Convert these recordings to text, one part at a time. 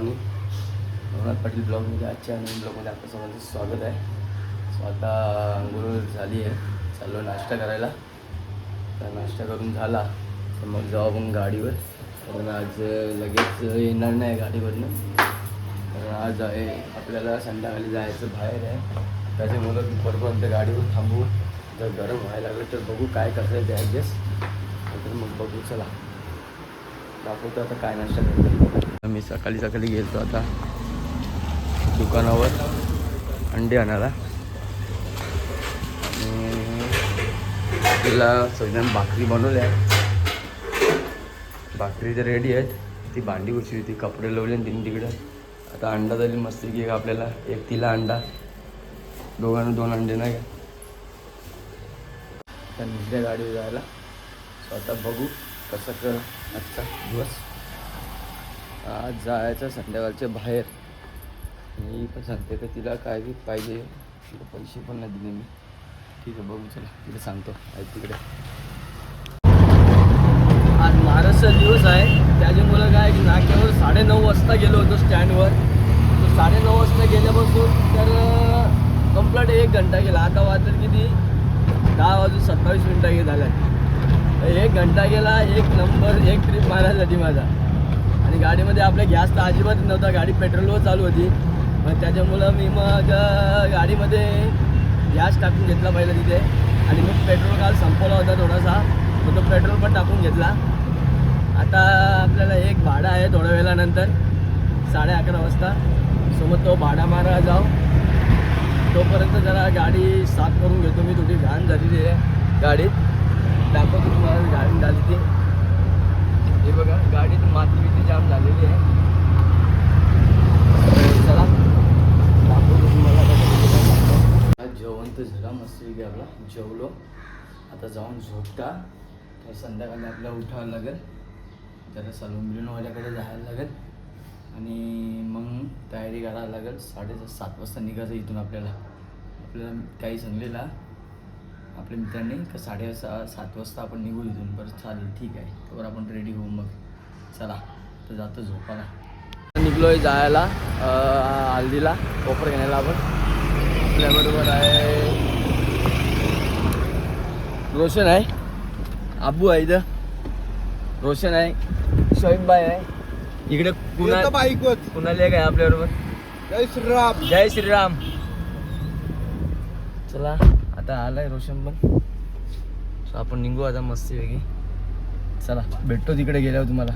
Morning Raghunath Patil ब्लॉगमध्ये आजच्या नवीन ब्लॉगमध्ये आपलं सर्वांचं स्वागत आहे. सो आता आंघोळ झाली आहे. चाललो नाश्ता करायला. तर नाश्ता करून झाला. तर मग जाऊ आपण गाडीवर. कारण आज लगेच येणार नाही गाडीवरनं. कारण आज आहे आपल्याला संध्याकाळी जायचं बाहेर आहे. त्याच्यामुळं दुपारपर्यंत गाडीवर थांबू जर गरम व्हायला लागलं तर बघू काय कसं आहे ते ॲडजस्ट तर मग बघू चला. दाखवतो आता काय नाश्ता करतो मी सकाळी सकाळी गेलो आता दुकानावर अंडे आणायला. आणि तिला सगळ्यांना भाकरी बनवल्या. भाकरी तर रेडी आहेत. ती भांडी उशी होती कपडे लावले आणि तिने तिकडं. आता अंडा झाली मस्त की आपल्याला एक तिला अंडा. दोघांना दोन अंडे नाही. का तर दुसऱ्या गाडीवर जायला. स्वतः आता बघू कसं कर आजचा दिवस. आज जायचं संध्याकाळच्या बाहेर. मी पण सांगते तर तिला काय बी पाहिजे तिला पैसे पण नाही दिले मी. ठीक आहे बघू चला तिला सांगतो. आहे तिकडे. आज महाराष्ट्र दिवस आहे. त्याच्यामुळं काय की नाक्यावर साडेनऊ वाजता गेलो होतो स्टँडवर. तर साडेनऊ वाजता गेल्यापासून तर कंप्लीट एक घंटा गेला. आता वाजत किती? दहा वाजून सत्तावीस मिनटं गे झाल्यात एक घंटा गेला एक नंबर एक ट्रिप मारायसाठी माझा. आणि गाडीमध्ये आपल्या गॅस तर अजिबात नव्हता गाडी पेट्रोलवर चालू होती. मग त्याच्यामुळं मी मग गाडीमध्ये गॅस टाकून घेतला पहिला तिथे. आणि मग पेट्रोल काल संपवला होता थोडासा मग तो पेट्रोल पण टाकून घेतला. आता आपल्याला एक भाडा आहे थोड्या वेळानंतर साडे अकरा वाजता. सो मग तो भाडा मारा जाऊ. तोपर्यंत जरा गाडी साफ करून घेतो मी थोडी घाण झालेली आहे. गाडीत. दाखवतो तुम्हाला गाडी झाली ती. हे बघा गाडीत माती बिती जाम झालेली आहे. चला दाखवतो तुम्हाला आज जेवण तर झाला मस्त आपला जेवलो. आता जाऊन झोपता. तर संध्याकाळी आपल्याला उठावं लागेल. जरा सलून बिलूनवाल्याकडे जायला लागेल. आणि मग तयारी करायला लागेल. साडे सात वाजता निघायचं इथून आपल्याला. आपल्याला काही सांगलेला आपल्या मित्रांनी का साडे सहा सात वाजता आपण निघू इथून. बरं चालेल ठीक आहे. तर आपण रेडी होऊ मग चला. तर जातो झोपाला निघलोय जायला अं, हल्दीला कोपर घेण्याला आपण. आपल्याबरोबर आहे रोशन आहे. आबू आहे इथं. रोशन आहे. शोएब भाई आहे. इकडे कुणा बाईकवर कुणाला एक आहे आपल्याबरोबर? जय श्रीराम. जय श्रीराम. चला. आता आलाय रोशन पण. आपण निघू आता मस्ती वेगळी चला भेटतो तिकडे गेल्यावर तुम्हाला.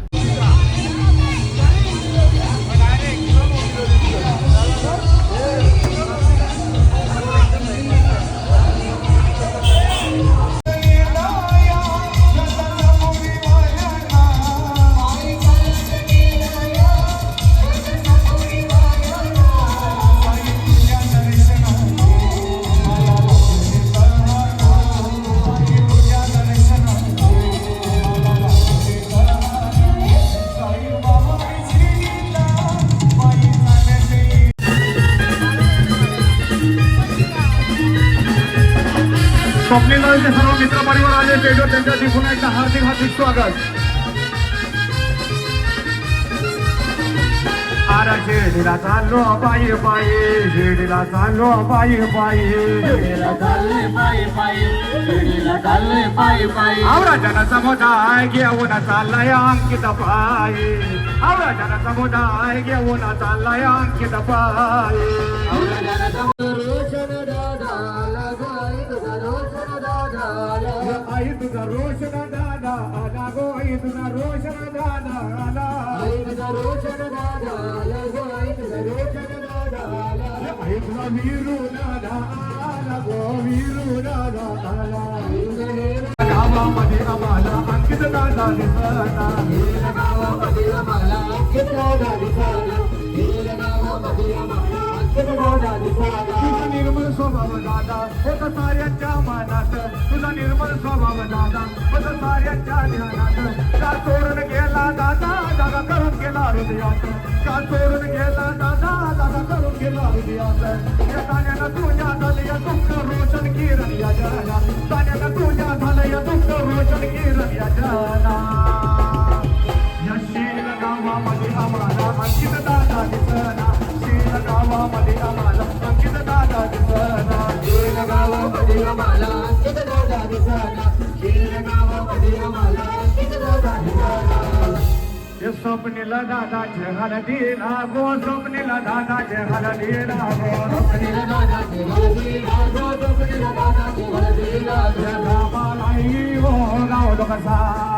स्वप्नीलचे सर्व मित्र परिवार आले. स्टेजवर त्यांच्या पुन्हा एकदा हार्दिक हार्दिक स्वागत. आरा शिर्डीला चाललो पायी पायी. शिर्डीला चाललो पायी पायी. शिर्डीला चालले पायी पायी. शिर्डीला चालले पायी पायी. आवरा जन समुदाय घेऊन चाललाय अंकित पायी. आवरा जन समुदाय घेऊन चाललाय अंकित पायी. आई तुझा रोशन दादा आला गो आई तुझा रोशन अंकित दादा तुझा निर्मल स्वभाव दादा होता साऱ्यांच्या मानात. तुझा निर्मल स्वभाव दादा होता साऱ्यांच्या ध्यानात. का चोरून गेला दादा दादा करून गेला हृदयात? का चोरून गेला दादा दादा करून गेला हृदयात? या ताण्यानं तुझ्या झालं या दुःख रोशन किरण या ताण्यानं तुझ्या झालं या दुःख रोशन किरण या या गावामध्ये आम्हाला अंकित गावामध्ये आम्हाला अंकित दादा दिसना खेळ गावामध्ये आम्हाला अंकित दादा दिसना खेळ गावामध्ये आम्हाला अंकित दादा दिसना स्वप्नीला दादाचे हलदी लागो स्वप्नीला दादाचे हलदी लागो स्वप्नीला दादाचे हलदी लागो स्वप्नीला दादाचे हलदी लागो गावाला हो गाव लोकसा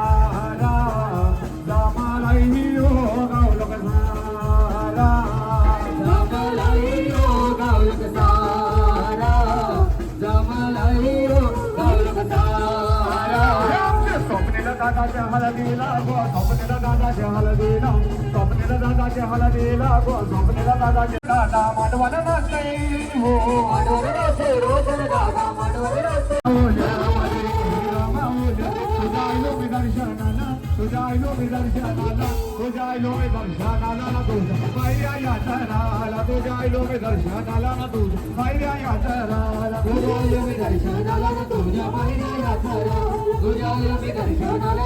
दादाच्या हलदीला गो स्वप्नीला दादाच्या हलदीला दादाच्या हलदीला गो स्वप्नीला दादाचे दादा मांडवाला नसते हो मांडवाला दादा मांडवाला तुझ्या दर्शनाला तुझ्या आईलो मी दर्शनाला तुझ्या आईलो मी दर्शनाला ना तुझ्या पायऱ्या यात्राला तुझ्या आईलो मी दर्शनाला ना तुझ्या पायऱ्या यात्राला तुझ्या आईलो मी दर्शनाला ना तुझ्या पायऱ्या यात्राला तुझ्या आईलो मी दर्शनाला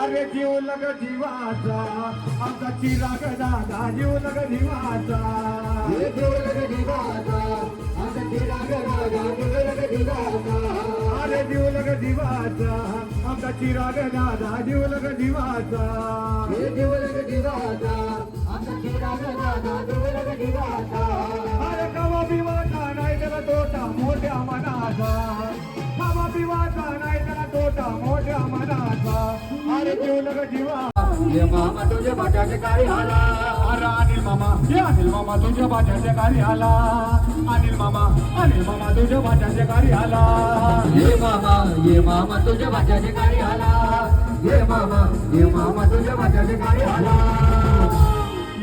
अरे जीव लग जीवाचा आमचा चिराग दादा जीव लग जीवाचा. जीव लग जीवाचा आमचा चिराग दादा जीव लग जीवाचा. अरे जीव लग जीवाचा आमचा चिराग दादा जीव लग जीवाचा. जीव लग जीवाचा आमचा चिराग दादा जीव लग जीवाचा. अरे कवा बिवाचा नाही त्याला तोटा मोठ्या मनाचा. कवा बिवाचा नाही त्याला तोटा मोठ्या मनाचा. अरे जीव लग जीवा ये मामा तुझ्या बाजाचे कार्य आला अरे अनिल मामा ये अनिल मामा तुझ्या बाट्याचे कार्य आला अनिल मामा अनिल मामा तुझ्या बाट्याचे काळी आला ये मामा ये मामा तुझ्या बाट्याचे गाडी आला ये मामा ये मामा तुझ्या बाट्याचे काळी आला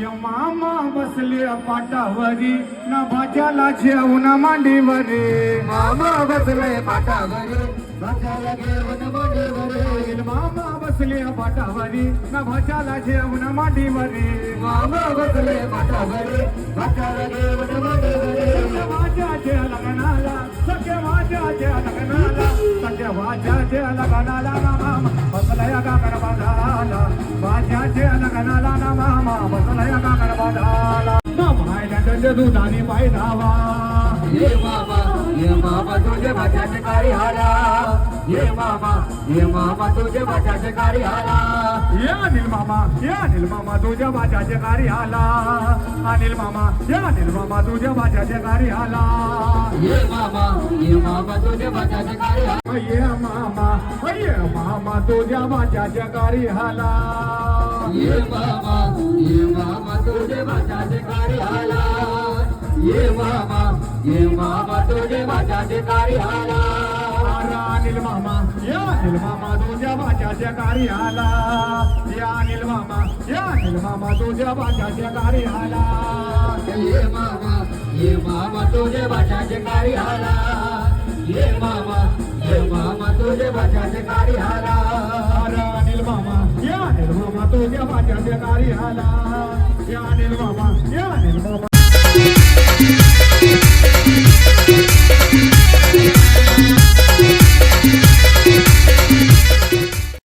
ये मामा बसले पाटावरी ना भाज्याला जेवण मांडीवरी. मामा बसले पाटावरी भाज्याला जेवण मांडीवरी. मामा बसले पाटावरी ना भाज्याला जेवण मांडीवरी मामा बसले पाटावरी भाज्याला जेवण मांडीवरी भाज्याच्या लग्नाला सख्या भाज्याच्या लग्नाला सख्या भाज्याच्या लग्नाला ना मामा बसलया काकर बाजाराला भाज्याच्या लग्नाला ना मामा बसलया काकर बाजाराला ना भायला दुधाने पाय धावा. ये मामा ये मामा तुझ्या भाच्याचे गाडी आला ये मामा ये मामा तुझ्या भाच्याचे आला. ये अनिल मामा ये अनिल मामा तुझ्या गाडी आला. अनिल मामा ये अनिल मामा तुझ्या गाडी आला. ये मामा ये मामा तुझ्या गाडी आला. ये मामा ये मामा तुझ्या गाडी आला. ये मामा ये मामा तुझे भाच्याचे गाडी आला. ये मामा ये मामा तुझे भाच्याचे गाडी आला। अरे अनिल मामा या अनिल मामा तुझ्या बाजाच्या गाडी आला। या अनिल मामा या अनिल मामा तुझ्या बाजाच्या गाडी आला। ये मामा ये मामा तुझे भाच्याचे गाडी आला। ये मामा ये मामा तुझे भाच्याचे गाडी आला। अरे अनिल मामा या अनिल मामा तुझ्या बाजाच्या गाडी आला। या अनिल मामा या